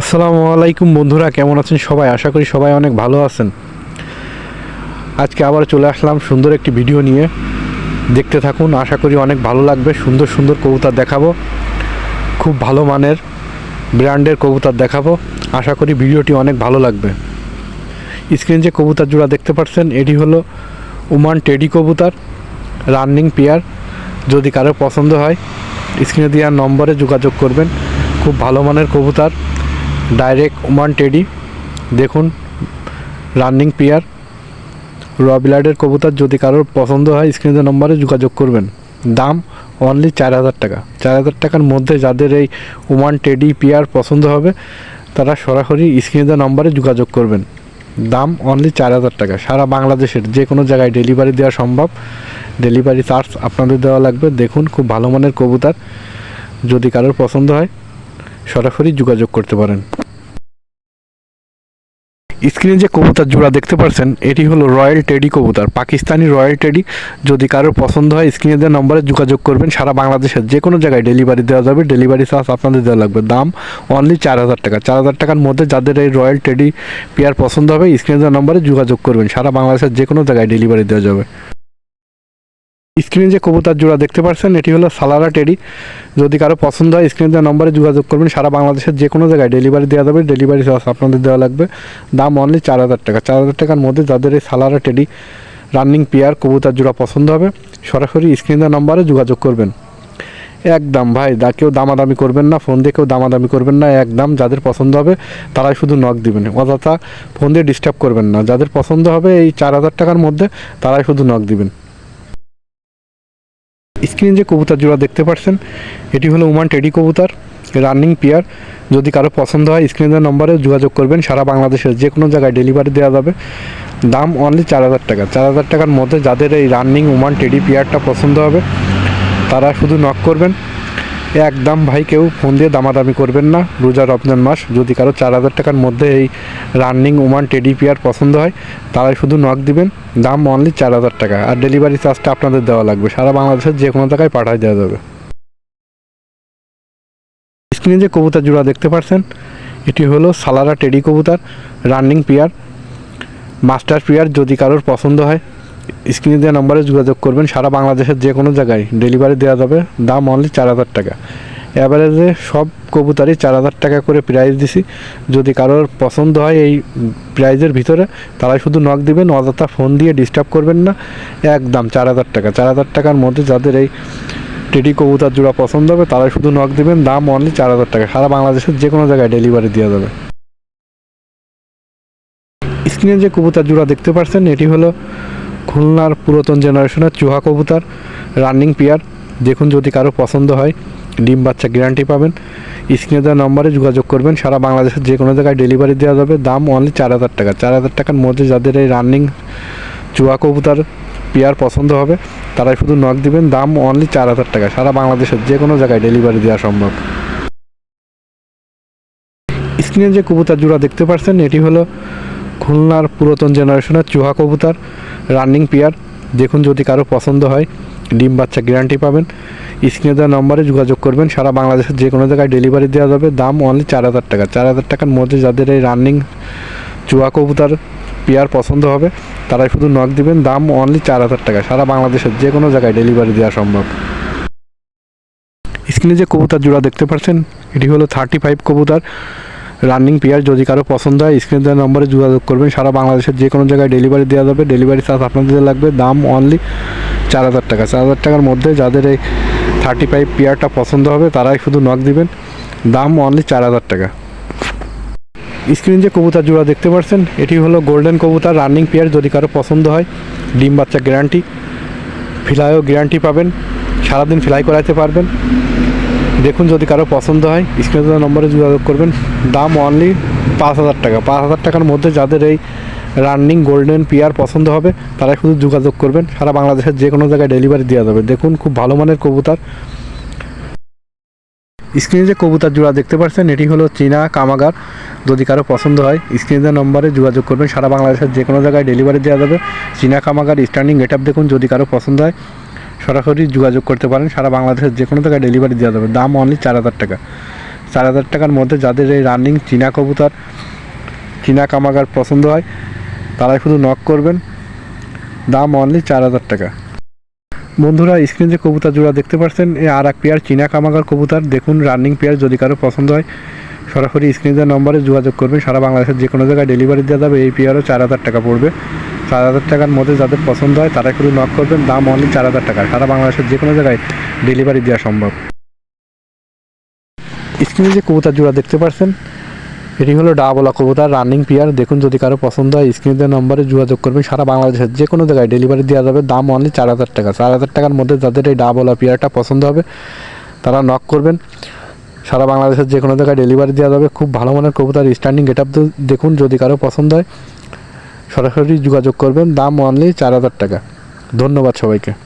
আসসালামু আলাইকুম বন্ধুরা, কেমন আছেন সবাই? আশা করি সবাই অনেক ভালো আছেন। আজকে আবার চলে আসলাম সুন্দর একটি ভিডিও নিয়ে। দেখতে থাকুন, আশা করি অনেক ভালো লাগবে। সুন্দর সুন্দর কবুতর দেখাবো। খুব ভালো মানের ব্র্যান্ডের কবুতর দেখাবো। আশা করি ভিডিওটি অনেক ভালো লাগবে। স্ক্রিন যে কবুতর জোড়া দেখতে পাচ্ছেন, এটি হলো উমান টেডি কবুতর, রানিং পেয়ার। যদি কারও পছন্দ হয়, স্ক্রিনে দেওয়ার নম্বরে যোগাযোগ করবেন। খুব ভালো মানের কবুতর। Direct Oman teddy. দেখুন, রানিং পেয়ার। রবিলার্ডের কবুতর যদি কারোর পছন্দ হয় স্ক্রিনের নম্বরে যোগাযোগ করবেন। দাম অনলি চার হাজার টাকা। চার হাজার টাকার মধ্যে যাদের এই ওমান টেডি পেয়ার পছন্দ হবে, তারা সরাসরি স্ক্রিনের নম্বরে যোগাযোগ করবেন। দাম অনলি চার হাজার টাকা। সারা বাংলাদেশের যে কোনো জায়গায় ডেলিভারি দেওয়া সম্ভব। ডেলিভারি চার্জ আপনাদের দেওয়া লাগবে। দেখুন, খুব ভালো মানের কবুতর। যদি কারোর পছন্দ হয় সরাসরি যোগাযোগ করতে পারেন। স্ক্রিনে যে কবুতর জোড়া দেখতে পাচ্ছেন এটি হলো রয়্যাল টেডি কবুতর। পাকিস্তানি রয়্যাল টেডি, যদি কারোর পছন্দ হয়, স্ক্রিনে দেওয়া নম্বরে যোগাযোগ করবেন। সারা বাংলাদেশের যে কোনো জায়গায় ডেলিভারি দেওয়া যাবে। ডেলিভারি চার্জ আপনাদের দেওয়া লাগবে। দাম অনলি চার হাজার টাকা। চার হাজার টাকার মধ্যে যাদের এই রয়্যাল টেডি পেয়ার পছন্দ হবে, স্ক্রিনে দেওয়া নম্বরে যোগাযোগ করবেন। সারা বাংলাদেশের যে কোনো জায়গায় ডেলিভারি দেওয়া যাবে। স্ক্রিনে যে কবুতার জোড়া দেখতে পাচ্ছেন, এটি হলো সালারা টেডি। যদি কারও পছন্দ হয়, স্ক্রিনে দেওয়া নম্বরে যোগাযোগ করবেন। সারা বাংলাদেশের যে কোনো জায়গায় ডেলিভারি দেওয়া যাবে। ডেলিভারি চার্জ আপনাদের দেওয়া লাগবে। দাম অনলি চার হাজার টাকা। চার হাজার টাকার মধ্যে যাদের এই সালারা টেডি রানিং পেয়ার কবুতার জোড়া পছন্দ হবে, সরাসরি স্ক্রিনে দেওয়া নম্বরে যোগাযোগ করবেন। একদম ভাই, দা কেউ দামাদামি করবেন না, ফোন দিয়ে কেউ দামাদামি করবেন না, একদম যাদের পছন্দ হবে, তারাই শুধু নক দিবেন। অযথা ফোন দিয়ে ডিস্টার্ব করবেন না। যাদের পছন্দ হবে, এই চার হাজার টাকার মধ্যে তারাই শুধু নক দিবেন। স্ক্রিনে যে কবুতার জোড়া দেখতে পাচ্ছেন এটি হলো উমান টেডি কবুতার, রানিং পেয়ার। যদি কারও পছন্দ হয় স্ক্রিনের নম্বরে যোগাযোগ করবেন, সারা বাংলাদেশের যে কোনো জায়গায় ডেলিভারি দেওয়া যাবে। দাম অনলি চার হাজার টাকা। চার হাজার টাকার মধ্যে যাদের এই রানিং উমান টেডি পেয়ারটা পছন্দ হবে, তারা শুধু নক করবেন। একদম ভাই, কেউ ফোন দিয়ে দামাদামি করবেন না। রোজা রমজান মাস, যদি কারও চার হাজার টাকার মধ্যে এই রানিং ওমান টেডি পেয়ার পছন্দ হয়, তারাই শুধু নক দিবেন। দাম অনলি চার হাজার টাকা। আর ডেলিভারি চার্জটা আপনাদের দেওয়া লাগবে। সারা বাংলাদেশের যে কোনো জায়গায় পাঠায় দেওয়া যাবে। স্ক্রিনে যে কবুতর জোড়া দেখতে পাচ্ছেন, এটি হলো সালারা টেডি কবুতর রানিং পেয়ার মাস্টার পেয়ার যদি কারোর পছন্দ হয়। স্ক্রিনে দেওয়া নম্বরে যোগাযোগ করবেন। সারা বাংলাদেশের যে কোনো জায়গায় ডেলিভারি দেওয়া যাবে। দাম অনলি চার হাজার টাকা। অ্যাভারেজে সব কবুতারই চার হাজার টাকা করে প্রাইস দিছি। যদি কারোর পছন্দ হয় এই প্রাইজের ভিতরে, তারাই শুধু নক দিবেন। অযথা ফোন দিয়ে ডিস্টার্ব করবেন না। একদম চার হাজার টাকা। চার হাজার টাকার মধ্যে যাদের এই টেডি কবুতার জোড়া পছন্দ হবে, তারাই শুধু নক দিবেন। দাম অনলি চার হাজার টাকা। সারা বাংলাদেশের যে কোনো জায়গায় ডেলিভারি দেওয়া যাবে। স্ক্রিনে যে কবুতার জোড়া দেখতে পাচ্ছেন এটি হলো খুলনার পুরাতন জেনারেশনের চুহা কবুতর, রানিং পেয়ার, দেখুন যদি কারও পছন্দ হয়, ডিম বাচ্চা গ্যারান্টি পাবেন। স্ক্রিনে দেওয়া নম্বরে যোগাযোগ করবেন, সারা বাংলাদেশের যে কোনো জায়গায় ডেলিভারি দেওয়া যাবে, দাম অনলি চার হাজার টাকা। চার হাজার টাকার মধ্যে যাদের এই রানিং চুয়া কবুতর, পেয়ার পছন্দ হবে, তারাই শুধু নক দিবেন, দাম অনলি চার হাজার টাকা। সারা বাংলাদেশের যে কোনো জায়গায় ডেলিভারি দেওয়া সম্ভব। স্ক্রিনে যে কবুতর জোড়া দেখতে পাচ্ছেন, এটি হলো খুলনার পুরাতন জেনারেশনের চুহা কবুতর, রানিং পেয়ার। দেখুন যদি কারও পছন্দ হয়, ডিম বাচ্চা গ্যারান্টি পাবেন। স্ক্রিনে দেওয়া নম্বরে যোগাযোগ করবেন। সারা বাংলাদেশের যে কোনো জায়গায় ডেলিভারি দেওয়া যাবে। দাম অনলি চার হাজার টাকা। চার হাজার টাকার মধ্যে যাদের এই রানিং চুয়া কবুতর, পেয়ার পছন্দ হবে, তারাই শুধু নক দিবেন। দাম অনলি চার হাজার টাকা। সারা বাংলাদেশের যে কোনো জায়গায় ডেলিভারি দেওয়া সম্ভব। স্ক্রিনে যে কবুতর জোড়া দেখতে পাচ্ছেন, এটি হলো থার্টি ফাইভ কবুতর। রানিং পেয়ার, যদি কারও পছন্দ হয়, স্ক্রিন দেওয়া নম্বরে যোগাযোগ করবেন। সারা বাংলাদেশের যে কোনো জায়গায় ডেলিভারি দেওয়া যাবে। ডেলিভারি চার্জ আপনাদের লাগবে। দাম অনলি চার হাজার টাকা। চার হাজার টাকার মধ্যে যাদের এই থার্টি ফাইভ পেয়ারটা পছন্দ হবে, তারাই শুধু নক দিবেন। দাম অনলি চার হাজার টাকা। স্ক্রিন যে কবুতার জোড়া দেখতে পাচ্ছেন, এটি হলো গোল্ডেন কবুতার রানিং পেয়ার যদি কারও পছন্দ হয়। ডিম বাচ্চা গ্যারান্টি ফিলাইও গ্যারান্টি পাবেন। সারাদিন ফ্লাই করাইতে পারবেন। দেখুন যদি কারও পছন্দ হয় স্ক্রিনে নম্বরে যোগাযোগ করবেন। দাম অনলি পাঁচ হাজার টাকা। পাঁচ হাজার টাকার মধ্যে যাদের এই রানিং গোল্ডেন পিয়ার পছন্দ হবে, তারা শুধু যোগাযোগ করবেন। সারা বাংলাদেশের যে কোনো জায়গায় ডেলিভারি দেওয়া যাবে। দেখুন, খুব ভালো মানের কবুতর। স্ক্রিনে যে কবুতর জোড়া দেখতে পাচ্ছেন, এটি হলো চীনা কামাগার। যদি কারও পছন্দ হয় স্ক্রিনের নম্বরে যোগাযোগ করবেন। সারা বাংলাদেশের যে কোনো জায়গায় ডেলিভারি দেওয়া যাবে। চীনা কামাগার স্ট্যান্ডিং গেট দেখুন। যদি কারও পছন্দ হয় সরাসরি যোগাযোগ করতে পারেন। সারা বাংলাদেশের যে কোনো জায়গায় ডেলিভারি দেওয়া যাবে। দাম অনলি চার হাজার টাকা। চার হাজার টাকার মধ্যে যাদের এই রানিং চীনা কবুতর, চীনা কামাগার পছন্দ হয়, তারাই শুধু নক করবেন। দাম অনলি চার হাজার টাকা। বন্ধুরা স্ক্রিন যে কবুতর জোড়া দেখতে পাচ্ছেন, এ আর এক পেয়ার চীনা কামাগার কবুতর। দেখুন রানিং পেয়ার যদি কারও পছন্দ হয়, সরাসরি স্ক্রিনের নম্বরে যোগাযোগ করবেন। সারা বাংলাদেশের যে কোনো জায়গায় ডেলিভারি দেওয়া যাবে, এই পেয়ারও চার হাজার টাকা পড়বে। চার হাজার টাকার মধ্যে যাদের পছন্দ হয় তারা একটু নক করবেন। দাম অনলি চার হাজার টাকা সারা বাংলাদেশের যে কোনো জায়গায় ডেলিভারি দেওয়া সম্ভব। স্ক্রিনে যে কবুতর জোড়া দেখতে পাচ্ছেন এটি হলো ডাবলা কবুতর রানিং পেয়ার দেখুন, যদি কারও পছন্দ হয় স্ক্রিনের নম্বরে যোগাযোগ করবেন। সারা বাংলাদেশের যে কোনো জায়গায় ডেলিভারি দেওয়া যাবে। দাম অনলি চার হাজার টাকা। চার হাজার টাকার মধ্যে যাদের এই ডাবলা পেয়ারটা পছন্দ হবে, তারা নক করবেন। সারা বাংলাদেশের যে কোনো জায়গায় ডেলিভারি দেওয়া যাবে। খুব ভালো মানের কবুতর স্ট্যান্ডিং গেট আপ দেখুন, যদি কারও পছন্দ হয়। সরাসরি যোগাযোগ করবেন দাম অনলি চার হাজার টাকা। ধন্যবাদ সবাইকে।